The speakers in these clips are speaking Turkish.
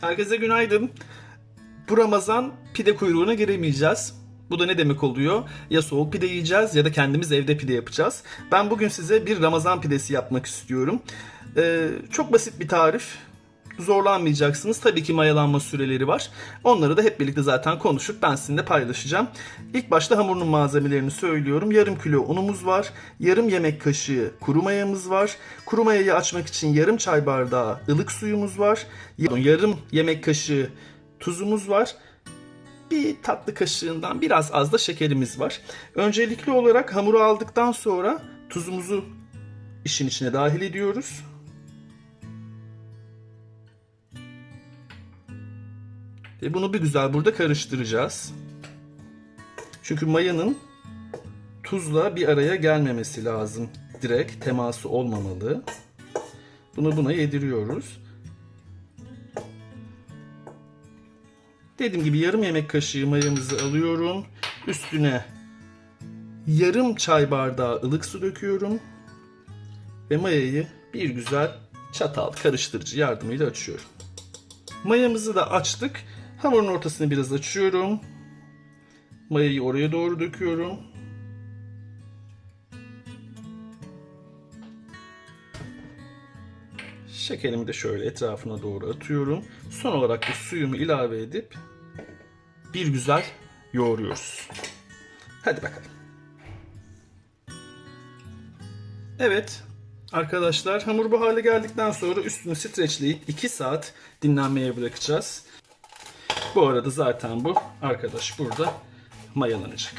Herkese günaydın. Bu Ramazan pide kuyruğuna giremeyeceğiz. Bu da ne demek oluyor? Ya soğuk pide yiyeceğiz ya da kendimiz evde pide yapacağız. Ben bugün size bir Ramazan pidesi yapmak istiyorum. Ee, çok basit bir tarif. Zorlanmayacaksınız. Tabii ki mayalanma süreleri var. Onları da hep birlikte zaten konuşup ben sizinle paylaşacağım. İlk başta hamurun malzemelerini söylüyorum. Yarım kilo unumuz var. Yarım yemek kaşığı kuru mayamız var. Kuru mayayı açmak için yarım çay bardağı ılık suyumuz var. Yarım yemek kaşığı tuzumuz var. Bir tatlı kaşığından biraz az da şekerimiz var. Öncelikli olarak hamuru aldıktan sonra tuzumuzu işin içine dahil ediyoruz. Ve bunu bir güzel burada karıştıracağız. Çünkü mayanın tuzla bir araya gelmemesi lazım. Direkt teması olmamalı. Bunu buna yediriyoruz. Dediğim gibi yarım yemek kaşığı mayamızı alıyorum. Üstüne yarım çay bardağı ılık su döküyorum. Ve mayayı bir güzel çatal karıştırıcı yardımıyla açıyorum. Mayamızı da açtık. Hamurun ortasını biraz açıyorum. Mayayı oraya doğru döküyorum. Şekerimi de şöyle etrafına doğru atıyorum. Son olarak da suyumu ilave edip bir güzel yoğuruyoruz. Hadi bakalım. Evet arkadaşlar hamur bu hale geldikten sonra üstünü streçleyip 2 saat dinlenmeye bırakacağız. Bu arada zaten bu arkadaş burada mayalanacak.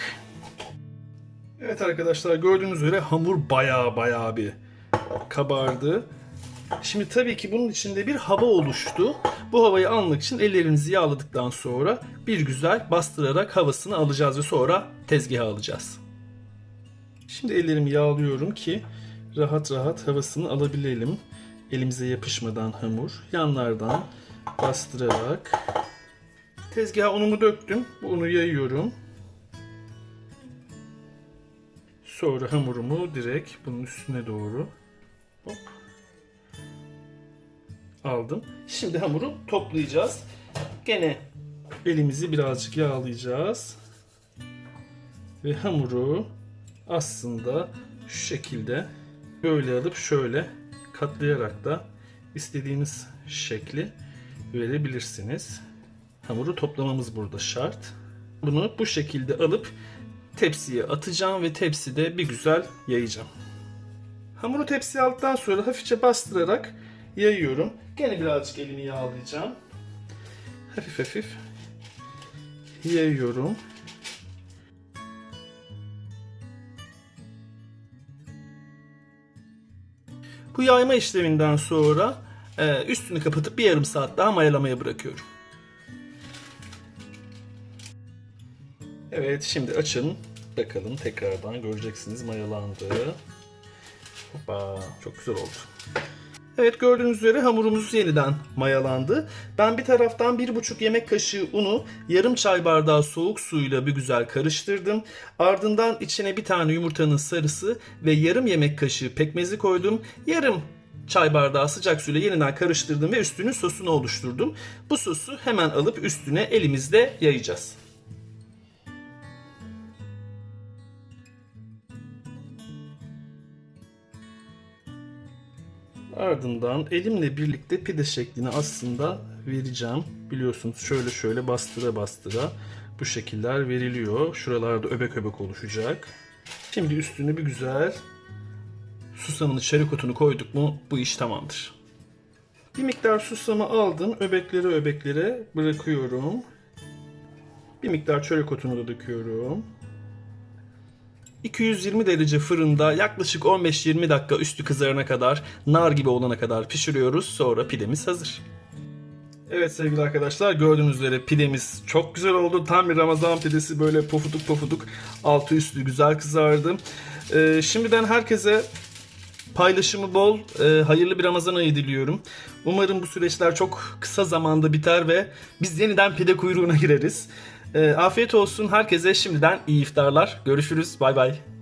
Evet arkadaşlar gördüğünüz üzere hamur baya baya bir kabardı. Şimdi tabii ki bunun içinde bir hava oluştu. Bu havayı almak için ellerimizi yağladıktan sonra bir güzel bastırarak havasını alacağız ve sonra tezgaha alacağız. Şimdi ellerimi yağlıyorum ki rahat rahat havasını alabilelim. Elimize yapışmadan hamur. Yanlardan bastırarak tezgaha unumu döktüm. Bu unu yayıyorum. Sonra hamurumu direkt bunun üstüne doğru hop, aldım. Şimdi hamuru toplayacağız. Gene elimizi birazcık yağlayacağız. Ve hamuru aslında şu şekilde böyle alıp şöyle katlayarak da istediğiniz şekli verebilirsiniz. Hamuru toplamamız burada şart. Bunu bu şekilde alıp tepsiye atacağım ve tepside bir güzel yayacağım. Hamuru tepsiye aldıktan sonra hafifçe bastırarak yayıyorum. Gene birazcık elimi yağlayacağım. Hafif hafif yayıyorum. Bu yayma işleminden sonra e, üstünü kapatıp bir yarım saat daha mayalamaya bırakıyorum. Evet şimdi açın. Bakalım tekrardan göreceksiniz mayalandı. Hoppa çok güzel oldu. Evet gördüğünüz üzere hamurumuz yeniden mayalandı. Ben bir taraftan bir buçuk yemek kaşığı unu yarım çay bardağı soğuk suyla bir güzel karıştırdım. Ardından içine bir tane yumurtanın sarısı ve yarım yemek kaşığı pekmezi koydum. Yarım çay bardağı sıcak suyla yeniden karıştırdım ve üstünün sosunu oluşturdum. Bu sosu hemen alıp üstüne elimizle yayacağız. Ardından elimle birlikte pide şeklini aslında vereceğim. Biliyorsunuz şöyle şöyle bastıra bastıra bu şekiller veriliyor. Şuralarda öbek öbek oluşacak. Şimdi üstüne bir güzel susamın şerikotunu koyduk mu bu iş tamamdır. Bir miktar susamı aldım. Öbeklere öbeklere bırakıyorum. Bir miktar çörek otunu da döküyorum. 220 derece fırında yaklaşık 15-20 dakika üstü kızarana kadar, nar gibi olana kadar pişiriyoruz. Sonra pidemiz hazır. Evet sevgili arkadaşlar gördüğünüz üzere pidemiz çok güzel oldu. Tam bir Ramazan pidesi böyle pofuduk pofuduk altı üstü güzel kızardı. Ee, şimdiden herkese paylaşımı bol, e, hayırlı bir Ramazan ayı diliyorum. Umarım bu süreçler çok kısa zamanda biter ve biz yeniden pide kuyruğuna gireriz. E, afiyet olsun herkese şimdiden iyi iftarlar. Görüşürüz. Bay bay.